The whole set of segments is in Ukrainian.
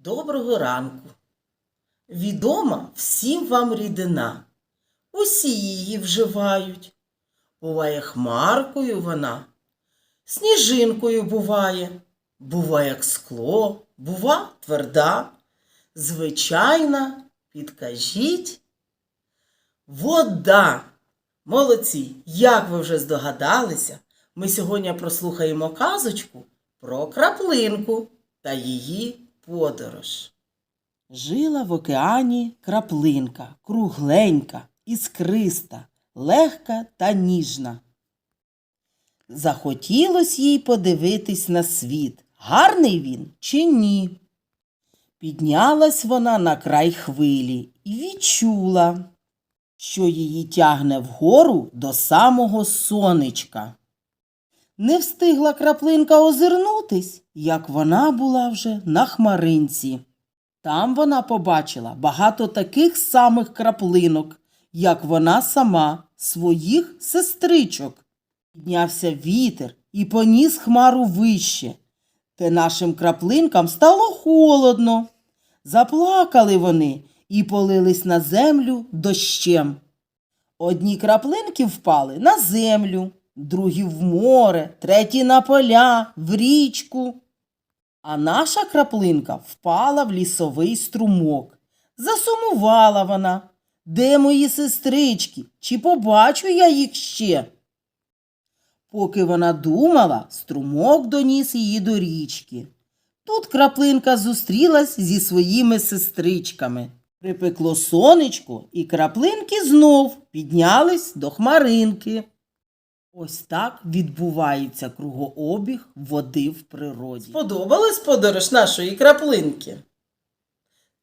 Доброго ранку. Відома всім вам рідина. Усі її вживають. Буває хмаркою вона, сніжинкою буває, буває як скло, бува тверда, звичайна, підкажіть. Вода. Молодці, як ви вже здогадалися, ми сьогодні прослухаємо казочку про краплинку та її подорож. Жила в океані краплинка, кругленька, іскриста, легка та ніжна. Захотілось їй подивитись на світ, гарний він чи ні. Піднялась вона на край хвилі і відчула, що її тягне вгору до самого сонечка. Не встигла краплинка озирнутись, як вона була вже на хмаринці. Там вона побачила багато таких самих краплинок, як вона сама, своїх сестричок. Піднявся вітер і поніс хмару вище. Те нашим краплинкам стало холодно. Заплакали вони і полились на землю дощем. Одні краплинки впали на землю, другі в море, треті на поля, в річку. А наша краплинка впала в лісовий струмок. Засумувала вона. Де мої сестрички? Чи побачу я їх ще? Поки вона думала, струмок доніс її до річки. Тут краплинка зустрілась зі своїми сестричками. Припекло сонечко, і краплинки знов піднялись до хмаринки. Ось так відбувається кругообіг води в природі. Сподобалась подорож нашої краплинки?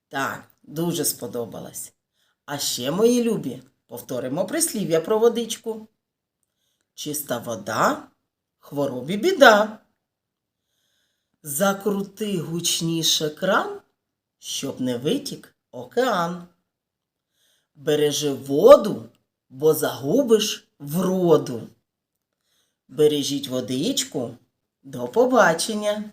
Так, дуже сподобалась. А ще, мої любі, повторимо прислів'я про водичку. Чиста вода, хворобі біда. Закрути гучніше кран, щоб не витік океан. Бережи воду, бо загубиш вроду. Бережіть водичку. До побачення!